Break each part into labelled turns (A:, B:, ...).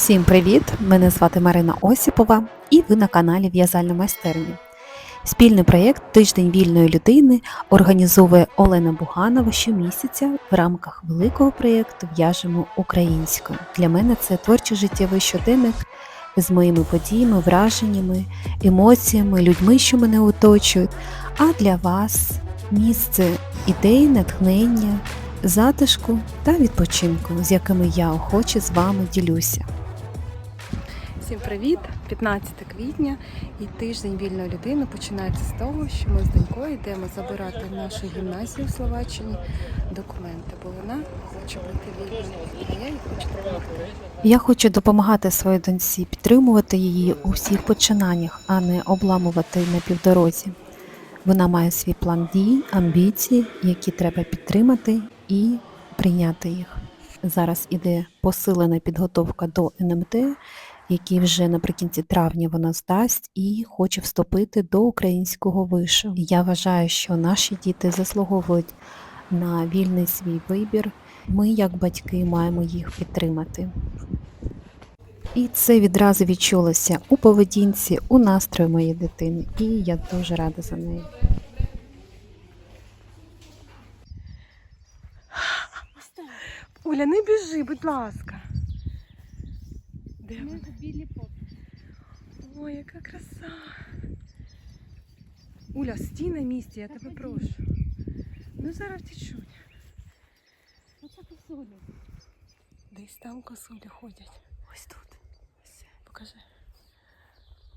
A: Всім привіт! Мене звати Марина Осіпова і ви на каналі В'язальна майстерня. Спільний проєкт Тиждень вільної людини організовує Олена Буганова щомісяця в рамках великого проєкту В'яжемо українською. Для мене це творчий життєвий щоденник з моїми подіями, враженнями, емоціями, людьми, що мене оточують. А для вас місце ідей, натхнення, затишку та відпочинку, з якими я охоче з вами ділюся.
B: Всім привіт! 15 квітня і тиждень вільної людини починається з того, що ми з донькою йдемо забирати в нашу гімназію в Словаччині документи, бо вона хоче бути вільною, я їй хочу допомогти.
A: Я хочу допомагати своїй доньці, підтримувати її у всіх починаннях, а не обламувати на півдорозі. Вона має свій план дій, амбіції, які треба підтримати і прийняти їх. Зараз іде посилена підготовка до НМТ, який вже наприкінці травня вона здасть і хоче вступити до українського вишу. Я вважаю, що наші діти заслуговують на вільний свій вибір. Ми, як батьки, маємо їх підтримати. І це відразу відчулося у поведінці, у настрої моєї дитини, і я дуже рада за неї.
B: Оля, не біжи, будь ласка. Де вона? Ой, яка краса. Уля, стій на місці, я тебе прошу. Ну зараз втічуть.
C: Оце косулі.
B: Десь там косулі ходять. Ось тут. Ось, покажи.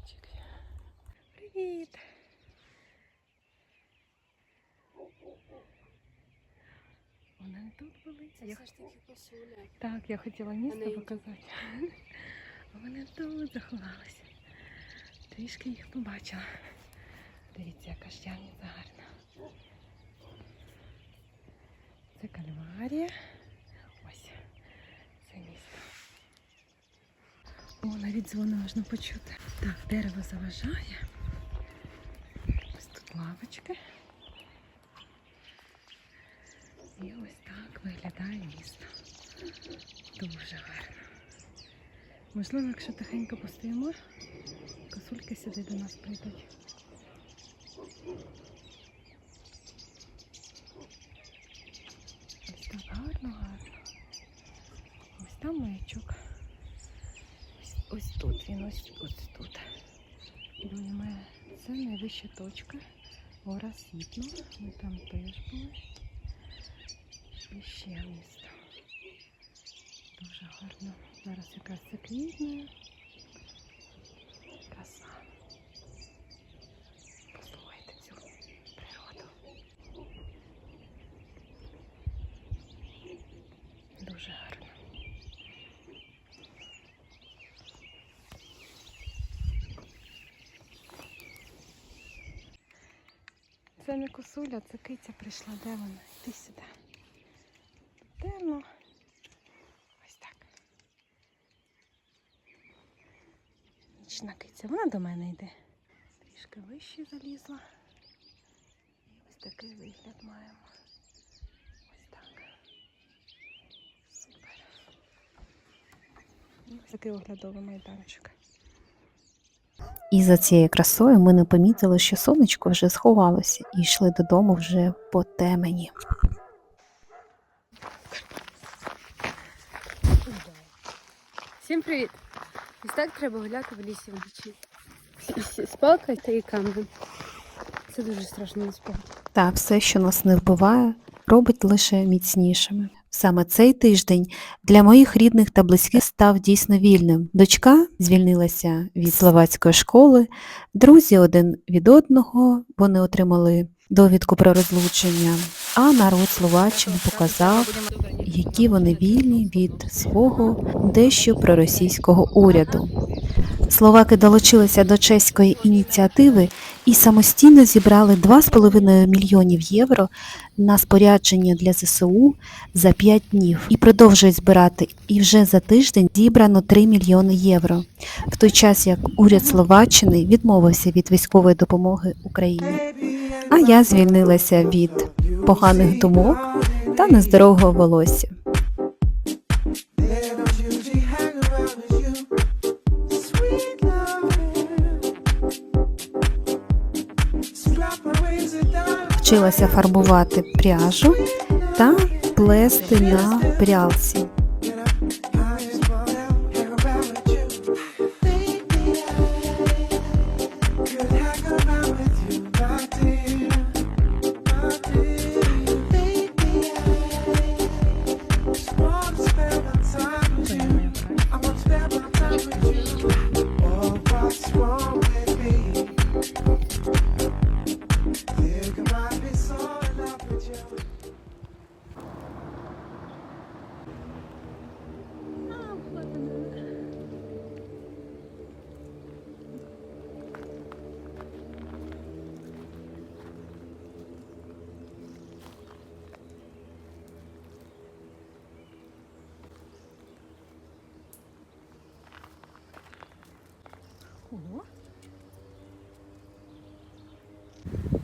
B: Чекай. Привіт. Вона не тут болиться. Я...
C: Це ж таки косуля.
B: Так, я хотіла місто
C: Вони
B: показати. Вони тут заховалися. Трішки їх побачила. Дивіться, яка щавниця гарна. Це кальварія. Ось це місто. О, навіть дзвони можна почути. Так, дерево заважає. Ось тут лавочки. І ось так виглядає місто. Дуже гарно. Можливо, якщо тихенько постоїмо, косульки сюди до нас прийдуть. Ось так гарно, гарно. Ось там маячок. Ось, ось тут він, ось, ось тут. Думаю, це найвища точка. Гора Сітно. Ми там теж були. І ще місто. Дуже гарно. Зараз якраз це квітня. Краса. Послухайте цю природу. Дуже гарно. Це не косуля, це киця прийшла. Де вона? Йди сюди. Темно. Ось так. Нічна киця. Вона до мене йде. Трішки вище залізла. І ось такий вигляд маємо. Ось так. Супер. І ось такий оглядовий майданчик.
A: І за цією красою ми не помітили, що сонечко вже сховалося і йшли додому вже по темені.
C: Всім привіт! Ось так треба гуляти в лісі вночі. Палкою та і камнем. Це дуже страшно насправді.
A: Та все, що нас не вбиває, робить лише міцнішими. Саме цей тиждень для моїх рідних та близьких став дійсно вільним. Дочка звільнилася від словацької школи, друзі один від одного, вони отримали довідку про розлучення, а народ Словаччини показав, які вони вільні від свого дещо проросійського уряду. Словаки долучилися до чеської ініціативи і самостійно зібрали 2,5 мільйонів євро на спорядження для ЗСУ за 5 днів і продовжують збирати. І вже за тиждень зібрано 3 мільйони євро, в той час як уряд Словаччини відмовився від військової допомоги Україні. А я звільнилася від поганих думок та нездорового волосся. Навчилася фарбувати пряжу та плести на прялці.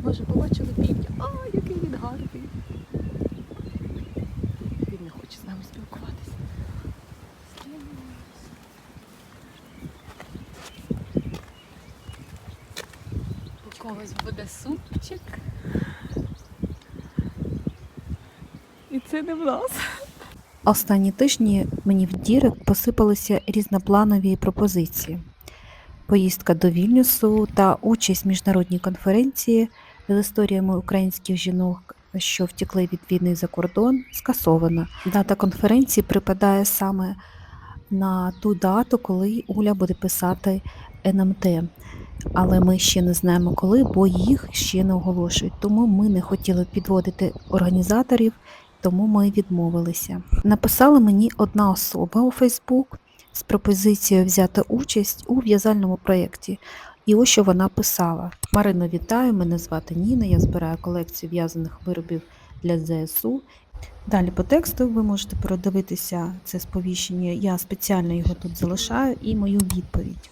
B: Може, побачили півня. А, який він гарний. Він не хоче з нами спілкуватися.
C: У когось буде супчик.
B: І це не в нас.
A: Останні тижні мені в Дірект посипалися різнопланові пропозиції. Поїздка до Вільнюсу та участь в міжнародній конференції з історіями українських жінок, що втекли від війни за кордон, скасована. Дата конференції припадає саме на ту дату, коли Уля буде писати НМТ. Але ми ще не знаємо коли, бо їх ще не оголошують. Тому ми не хотіли підводити організаторів тому ми відмовилися. Написала мені одна особа у Фейсбук з пропозицією взяти участь у в'язальному проєкті. І ось що вона писала: Марино, вітаю! Мене звати Ніна. Я збираю колекцію в'язаних виробів для ЗСУ. Далі по тексту ви можете передивитися це сповіщення. Я спеціально його тут залишаю і мою відповідь.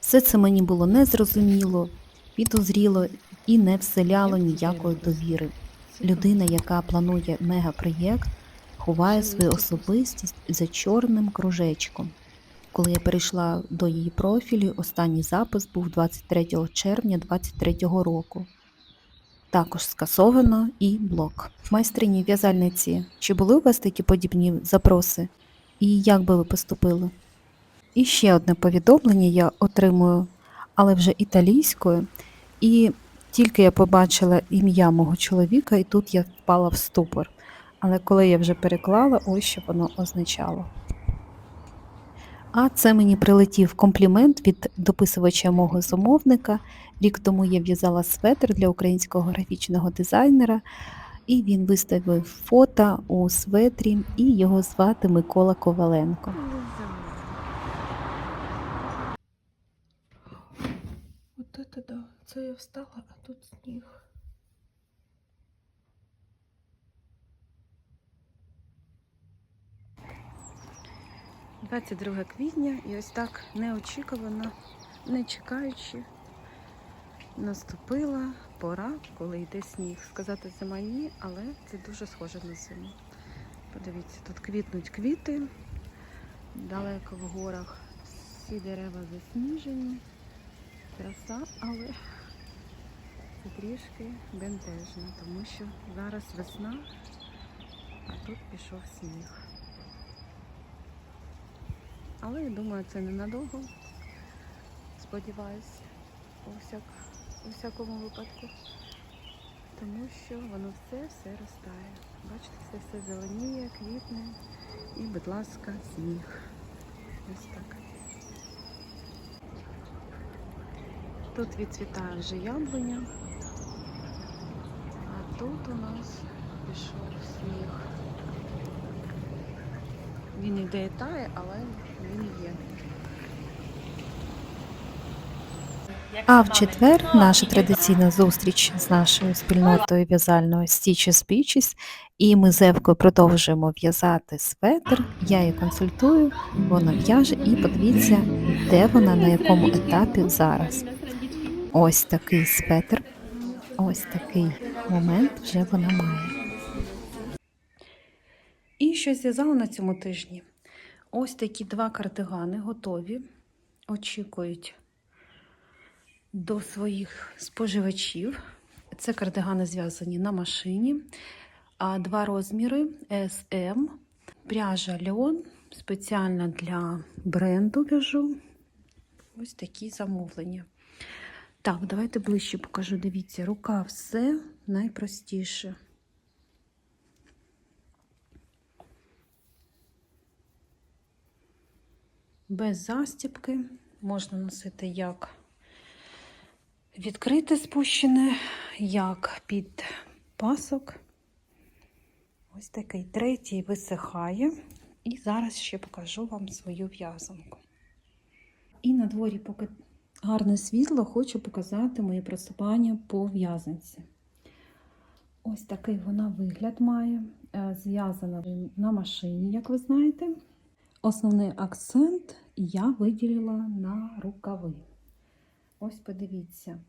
A: Все це мені було незрозуміло, підозріло і не вселяло ніякої довіри. Людина, яка планує мегапроєкт, ховає свою особистість за чорним кружечком. Коли я перейшла до її профілю, останній запис був 23 червня 2023 року. Також скасовано і блок. Майстрині в'язальниці, чи були у вас такі подібні запроси? І як би ви поступили? І ще одне повідомлення я отримую, але вже італійською. І тільки я побачила ім'я мого чоловіка, і тут я впала в ступор. Але коли я вже переклала, ось що воно означало. А це мені прилетів комплімент від дописувача мого замовника. Рік тому я в'язала светр для українського графічного дизайнера, і він виставив фото у светрі, і його звати Микола Коваленко.
B: От це да. Це я встала, а тут сніг. – 22 квітня і ось так неочікувано, не чекаючи, наступила пора, коли йде сніг. Сказати зима ні, але це дуже схоже на зиму. Подивіться, тут квітнуть квіти, далеко в горах всі дерева засніжені краса, але трішки бентежно, тому що зараз весна, а тут пішов сніг. Але я думаю, це ненадовго. Сподіваюсь, у, всяк, у всякому випадку. Тому що воно все-все ростає. Бачите, все все зеленіє, квітне і, будь ласка, сніг. Ось так. Тут відцвітає вже яблуня, а тут у нас пішов сніг. Він іде і тає, але він є.
A: А в четвер наша традиційна зустріч з нашою спільнотою в'язальною Stitches Beaches, і ми з Евкою продовжуємо в'язати светр. Я її консультую, вона в'яже, і подивіться, де вона, на якому етапі зараз. Ось такий светр, ось такий момент вже вона має. Що зв'язала на цьому тижні? Ось такі два кардигани готові, очікують до своїх споживачів. Це кардигани зв'язані на машині. А два розміри SM, пряжа льон, спеціально для бренду в'яжу. Ось такі замовлення. Так, давайте ближче покажу. Дивіться, рука все найпростіше. Без застібки можна носити як відкрите спущене, як під пасок. Ось такий третій висихає. І зараз ще покажу вам свою в'язанку. І на дворі, поки гарне світло, хочу показати моє просування по в'язанці. Ось такий вона вигляд має. Е, Зв'язана на машині, як ви знаєте. Основний акцент я виділила на рукави. Ось подивіться,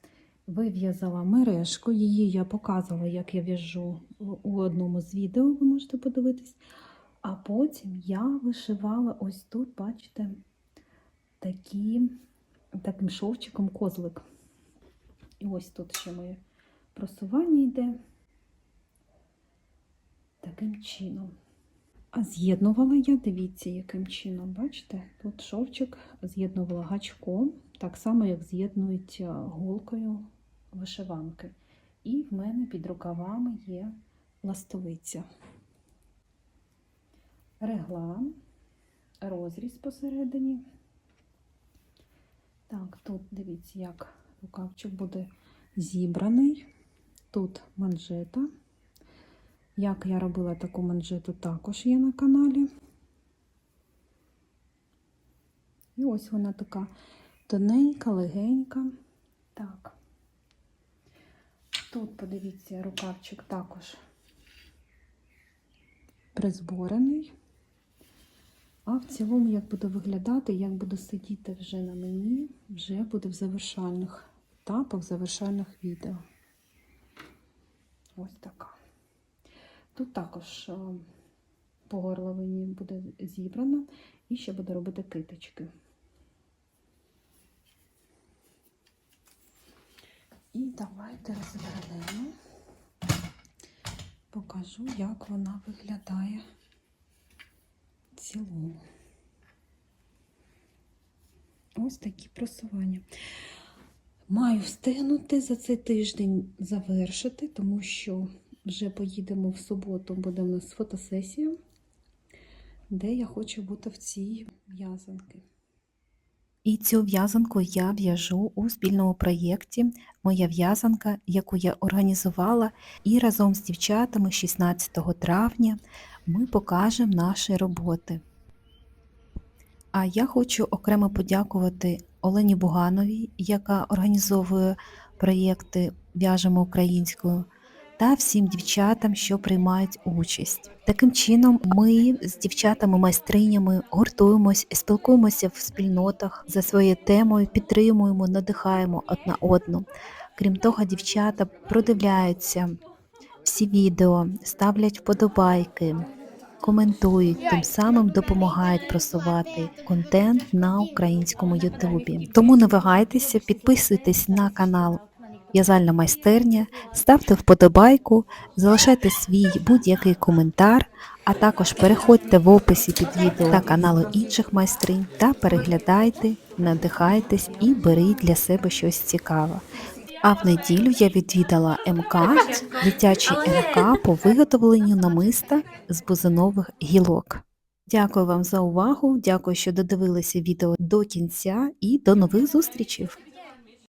A: вив'язала мережку, її я показувала, як я в'яжу у одному з відео, ви можете подивитись. А потім я вишивала ось тут, бачите, такі, таким шовчиком козлик. І ось тут ще моє просування йде таким чином. А з'єднувала я, дивіться, яким чином, бачите, тут шовчик з'єднувала гачком, так само, як з'єднують голкою вишиванки. І в мене під рукавами є ластовиця. Реглан, розріз посередині. Так, тут дивіться, як рукавчик буде зібраний. Тут манжета. Як я робила таку манжету, також є на каналі. І ось вона така тоненька, легенька. Так. Тут, подивіться, рукавчик також призборений. А в цілому, як буде виглядати, як буде сидіти вже на мені, вже буде в завершальних етапах, в завершальних відео. Ось така. Тут також е, по горловині буде зібрано і ще буде робити киточки. І давайте розвернемо, покажу, як вона виглядає в цілому. Ось такі просування. Маю встигнути за цей тиждень завершити, тому що вже поїдемо в суботу, буде в нас фотосесія, де я хочу бути в цій в'язанці. І цю в'язанку я в'яжу у спільному проєкті Моя в'язанка, яку я організувала, і разом з дівчатами 16 травня ми покажемо наші роботи. А я хочу окремо подякувати Олені Бугановій, яка організовує проєкти В'яжемо українською, та всім дівчатам, що приймають участь. Таким чином, ми з дівчатами-майстринями гуртуємось, спілкуємося в спільнотах за своєю темою, підтримуємо, надихаємо одна одну. Крім того, дівчата продивляються всі відео, ставлять вподобайки, коментують, тим самим допомагають просувати контент на українському Ютубі. Тому не вагайтеся, підписуйтесь на канал В'язальна майстерня, ставте вподобайку, залишайте свій будь-який коментар, а також переходьте в описі під відео та каналу інших майстринь та переглядайте, надихайтесь і беріть для себе щось цікаве. А в неділю я відвідала МК, дитячий МК по виготовленню намиста з бузинових гілок. Дякую вам за увагу, дякую, що додивилися відео до кінця і до нових зустрічей!